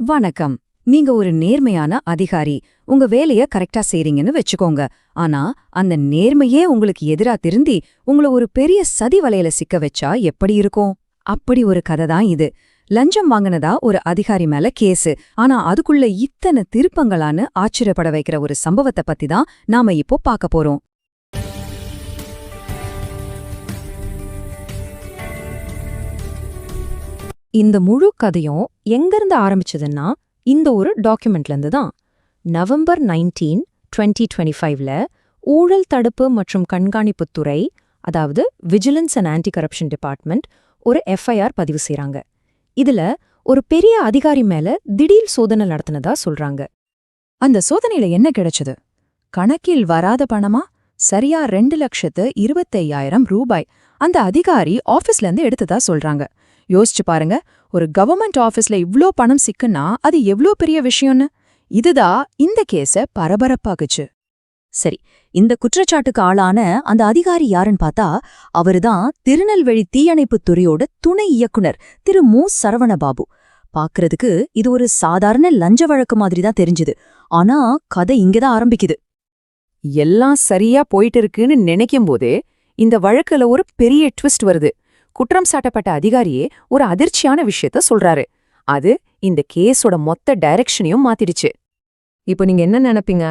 வணக்கம். நீங்க ஒரு நேர்மையான அதிகாரி. உங்க வேலைய கரெக்டா செய்றீங்கன்னு வச்சுக்கோங்க. ஆனா அந்த நேர்மையே உங்களுக்கு எதிரா திருந்தி உங்கள ஒரு பெரிய சதி வலையில சிக்க வச்சா எப்படி இருக்கும்? அப்படி ஒரு கதை தான் இது. லஞ்சம் வாங்கினதா ஒரு அதிகாரி மேல கேஸு. ஆனா அதுக்குள்ள இத்தனை திருப்பங்களான்னு ஆச்சரியப்பட வைக்கிற ஒரு சம்பவத்தை பத்தி தான் நாம இப்போ பார்க்க போறோம். இந்த முழு கதையும் எங்கிருந்து ஆரம்பிச்சதுன்னா இந்த ஒரு டாக்குமெண்ட்ல இருந்து தான் நவம்பர் நைன்டீன் டுவெண்ட்டி டுவெண்ட்டி ஃபைவ்ல ஊழல் தடுப்பு மற்றும் கண்காணிப்புத் துறை அதாவது vigilance and anti corruption department ஒரு எஃப்ஐஆர் பதிவு செய்கிறாங்க இதுல ஒரு பெரிய அதிகாரி மேல திடீர் சோதனை நடத்தினதா சொல்றாங்க. அந்த சோதனையில என்ன கிடைச்சது? கணக்கில் வராத பணமா? சரியா ரெண்டு லட்சத்து இருபத்தையாயிரம் ரூபாய். அந்த அதிகாரி ஆபீஸ்ல இருந்து எடுத்ததா சொல்றாங்க. யோசிச்சு பாருங்க. ஒரு கவர்மெண்ட் ஆஃபீஸ்ல இவ்ளோ பணம் சிக்குன்னா அது எவ்ளோ பெரிய விஷயம்னு? இதுதான் இந்த கேஸ பரபரப்பாக்குச்சு. சரி இந்த குற்றச்சாட்டுக்கு ஆளான அந்த அதிகாரி யாருன்னு பார்த்தா அவருதான் திருநெல்வேலி தீயணைப்புத் துறையோட துணை இயக்குனர் திரு மு. சரவணபாபு. பாக்குறதுக்கு இது ஒரு சாதாரண லஞ்ச வழக்கு மாதிரி தான் தெரிஞ்சுது. ஆனா கதை இங்கதான் ஆரம்பிக்குது. எல்லாம் சரியா போயிட்டு இருக்குன்னு நினைக்கும் போதே இந்த வழக்குல ஒரு பெரிய ட்விஸ்ட் வருது. குற்றம் சாட்டப்பட்ட அதிகாரியே ஒரு அதிர்ச்சியான விஷயத்த சொல்றாரு. அது இந்த கேஸோட மொத்த டைரக்ஷனையும் மாத்திடுச்சு. இப்போ நீங்க என்ன நினைப்பீங்க?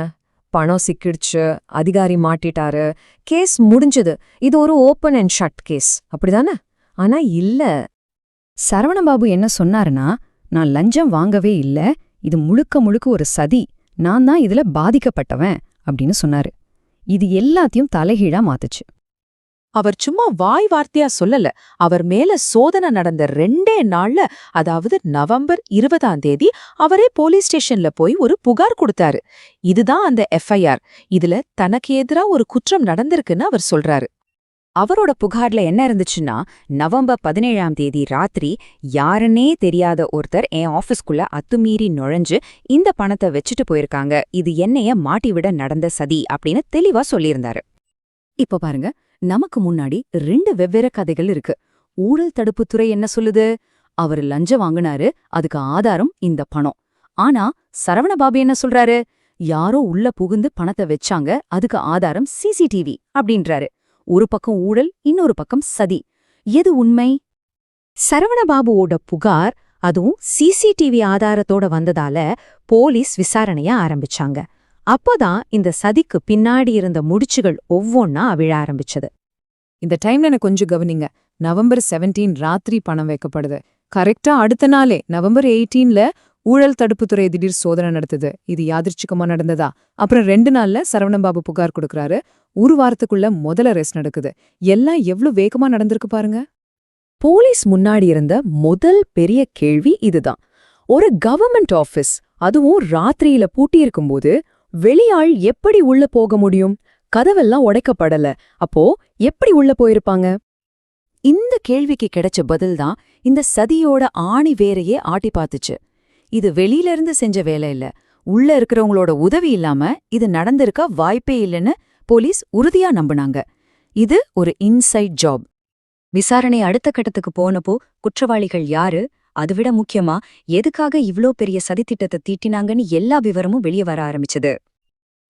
பணம் சிக்கிடுச்சு அதிகாரி மாட்டிட்டாரு கேஸ் முடிஞ்சது. இது ஒரு ஓப்பன் அண்ட் ஷட் கேஸ். அப்படிதானே? ஆனா இல்ல. சரவணபாபு என்ன சொன்னாருன்னா நான் லஞ்சம் வாங்கவே இல்ல இது முழுக்க முழுக்க ஒரு சதி நான் தான் இதுல பாதிக்கப்பட்டவன் அப்படின்னு சொன்னாரு. இது எல்லாத்தையும் தலைகீழா மாத்துச்சு. அவர் சும்மா வாய் வார்த்தையா சொல்லல. அவர் மேல சோதனை நடந்த ரெண்டே நாள்ல அதாவது நவம்பர் இருபதாம் தேதி அவரே போலீஸ் ஸ்டேஷன்ல போய் ஒரு புகார் கொடுத்தாரு. இதுதான் அந்த எஃப்ஐஆர். இதுல தனக்கு எதிரா ஒரு குற்றம் நடந்திருக்குன்னு அவர் சொல்றாரு. அவரோட புகார்ல என்ன இருந்துச்சுன்னா நவம்பர் பதினேழாம் தேதி ராத்திரி யாருன்னே தெரியாத ஒருத்தர் என் ஆஃபீஸ்குள்ள அத்துமீறி நுழைஞ்சு இந்த பணத்தை வச்சுட்டு போயிருக்காங்க. இது என்னைய மாட்டிவிட நடந்த சதி அப்படின்னு தெளிவா சொல்லியிருந்தாரு. இப்போ பாருங்க. நமக்கு முன்னாடி ரெண்டு வெவ்வேறு கதைகள் இருக்கு. ஊழல் தடுப்புத்துறை என்ன சொல்லுது? அவர் லஞ்சம் வாங்குனாரு அதுக்கு ஆதாரம் இந்த பணம். ஆனா சரவணபாபு என்ன சொல்றாரு? யாரோ உள்ள புகுந்து பணத்தை வச்சாங்க அதுக்கு ஆதாரம் சிசிடிவி அப்படின்றாரு. ஒரு பக்கம் ஊழல் இன்னொரு பக்கம் சதி. எது உண்மை? சரவணபாபுவோட புகார் அதுவும் சிசிடிவி ஆதாரத்தோட வந்ததால போலீஸ் விசாரணைய ஆரம்பிச்சாங்க. அப்போதான் இந்த சதிக்கு பின்னாடி இருந்த முடிச்சுகள் ஒவ்வொன்னா அவிழ ஆரம்பிச்சது. இந்த டைம்ல எனக்கு கொஞ்சம் கவனிங்க. நவம்பர் 17 ராத்திரி பணம் வைக்கப்படுது. கரெக்டா அடுத்த நாளே நவம்பர் 18ல ஊழல் தடுப்புத்துறை திடீர் சோதனை நடத்துது. இது யாதிர்ச்சிகமா நடந்ததா? அப்புறம் ரெண்டு நாள்ல சரவணபாபு புகார் கொடுக்கறாரு. ஒரு வாரத்துக்குள்ள முதல்ல ரெஸ்ட் நடக்குது. எல்லாம் எவ்ளோ வேகமா நடந்திருக்கு பாருங்க. போலீஸ் முன்னாடி இருந்த முதல் பெரிய கேள்வி இதுதான். ஒரு கவர்மெண்ட் ஆபீஸ் அதுவும் ராத்திரியில பூட்டியிருக்கும்போது வெளியாள் எப்படி உள்ள போக முடியும்? கதவெல்லாம் உடைக்கப்படல. அப்போ எப்படி உள்ள போயிருப்பாங்க? இந்த கேள்விக்கு கிடைச்ச பதில்தான் இந்த சதியோட ஆணி வேரையே ஆட்டி பார்த்துச்சு. இது வெளியில இருந்து செஞ்ச வேலை இல்ல. உள்ள இருக்கிறவங்களோட உதவி இல்லாம இது நடந்திருக்க வாய்ப்பே இல்லைன்னு போலீஸ் உறுதியா நம்புனாங்க. இது ஒரு இன்சைட் ஜாப். விசாரணை அடுத்த கட்டத்துக்கு போனப்போ குற்றவாளிகள் யாரு? அதுவிட முக்கியமா எதுக்காக இவ்ளோ பெரிய சதித்திட்டத்தை தீட்டினாங்கன்னு எல்லா விவரமும் வெளியே வர ஆரம்பிச்சது.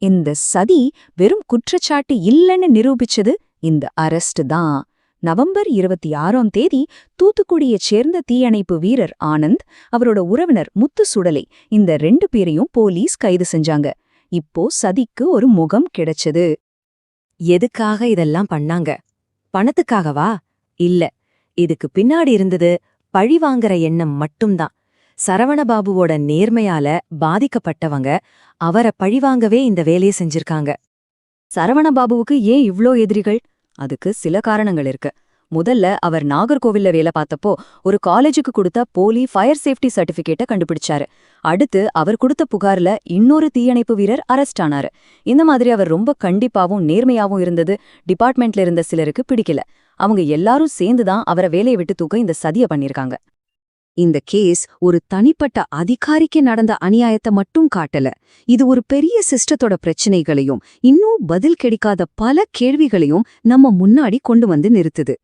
இந்த சதி வெறும் குற்றச்சாட்டு இல்லைன்னு நிரூபிச்சது இந்த அரெஸ்ட் தான். நவம்பர் இருபத்தி ஆறாம் தேதி தூத்துக்குடியைச் சேர்ந்த தீயணைப்பு வீரர் ஆனந்த் அவரோட உறவினர் முத்து சுடலை இந்த ரெண்டு பேரையும் போலீஸ் கைது செஞ்சாங்க. இப்போ சதிக்கு ஒரு முகம் கிடைச்சது. எதுக்காக இதெல்லாம் பண்ணாங்க? பணத்துக்காகவா? இல்ல இதுக்கு பின்னாடி இருந்தது பழிவாங்கிற எண்ணம் மட்டும்தான். சரவணபாபுவோட நேர்மையால பாதிக்கப்பட்டவங்க அவரை பழிவாங்கவே இந்த வேலையை செஞ்சிருக்காங்க. சரவணபாபுவுக்கு ஏன் இவ்ளோ எதிரிகள்? அதுக்கு சில காரணங்கள் இருக்கு. முதல்ல அவர் நாகர்கோவில்ல வேலை பார்த்தப்போ ஒரு காலேஜுக்கு கொடுத்த போலி ஃபயர் சேஃப்டி சர்டிபிகேட்டை கண்டுபிடிச்சாரு. அடுத்து அவர் கொடுத்த புகார்ல இன்னொரு தீயணைப்பு வீரர் அரெஸ்ட் ஆனாரு. இந்த மாதிரி அவர் ரொம்ப கண்டிப்பாவும் நேர்மையாவும் இருந்தது. டிபார்ட்மெண்ட்ல இருந்த சிலருக்கு பிடிக்கல. அவங்க எல்லாரும் சேர்ந்துதான் அவரை வேலையை விட்டு தூக்க இந்த சதிய பண்ணிருக்காங்க இந்த கேஸ் ஒரு தனிப்பட்ட அதிகாரிக்கு நடந்த அநியாயத்தை மட்டும் காட்டல. இது ஒரு பெரிய சிஸ்டத்தோட பிரச்சனைகளையும் இன்னும் பதில் கிடைக்காத பல கேள்விகளையும் நம்ம முன்னாடி கொண்டு வந்து நிறுத்துது.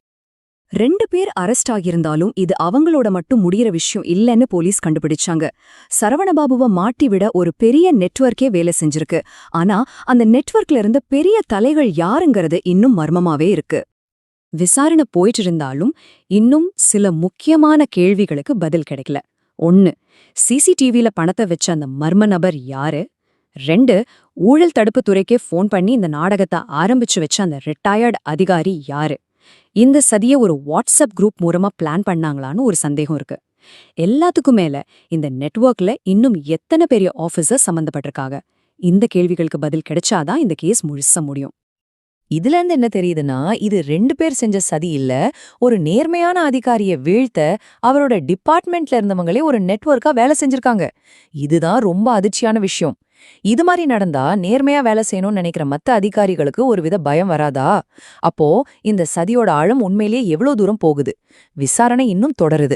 ரெண்டு பேர் அரெஸ்ட் ஆகியிருந்தாலும் இது அவங்களோட மட்டும் முடிகிற விஷயம் இல்லைன்னு போலீஸ் கண்டுபிடிச்சாங்க. சரவணபாபுவை மாட்டி விட ஒரு பெரிய நெட்வொர்க்கே வேலை செஞ்சிருக்கு. ஆனா அந்த நெட்வொர்க்ல இருந்த பெரிய தலைகள் யாருங்கிறது இன்னும் மர்மமாவே இருக்கு. விசாரணை போயிட்டு இருந்தாலும் இன்னும் சில முக்கியமான கேள்விகளுக்கு பதில் கிடைக்கல. ஒன்னு சிசிடிவில பணத்தை வச்ச அந்த மர்ம நபர் யாரு? ரெண்டு ஊழல் தடுப்பு துறைக்கே ஃபோன் பண்ணி இந்த நாடகத்தை ஆரம்பிச்சு வச்ச அந்த ரிட்டையர்டு அதிகாரி யாரு? இந்த சதியை ஒரு வாட்ஸ்அப் குரூப் மூலமா பிளான் பண்ணாங்களான்னு ஒரு சந்தேகம் இருக்கு. எல்லாத்துக்கும் மேல இந்த நெட்வொர்க்ல இன்னும் எத்தனை பெரிய ஆபீசர் சம்பந்தப்பட்டிருக்காங்க? இந்த கேள்விகளுக்கு பதில் கிடைச்சாதான் இந்த கேஸ் முழுச முடியும். இதுல இருந்து என்ன தெரியுதுன்னா இது ரெண்டு பேர் செஞ்ச சதி இல்ல. ஒரு நேர்மையான அதிகாரியை வீழ்த்த அவரோட டிபார்ட்மெண்ட்ல இருந்தவங்களே ஒரு நெட்வொர்க்கா வேலை செஞ்சிருக்காங்க. இதுதான் ரொம்ப அதிர்ச்சியான விஷயம். இது மாதிரி நடந்தா நேர்மையா வேலை செய்யணும்னு நினைக்கிற மத்த அதிகாரிகளுக்கு ஒரு வித பயம் வராதா? அப்போ இந்த சதியோட ஆழம் உண்மையிலேயே எவ்வளவு தூரம் போகுது? விசாரணை இன்னும் தொடருது.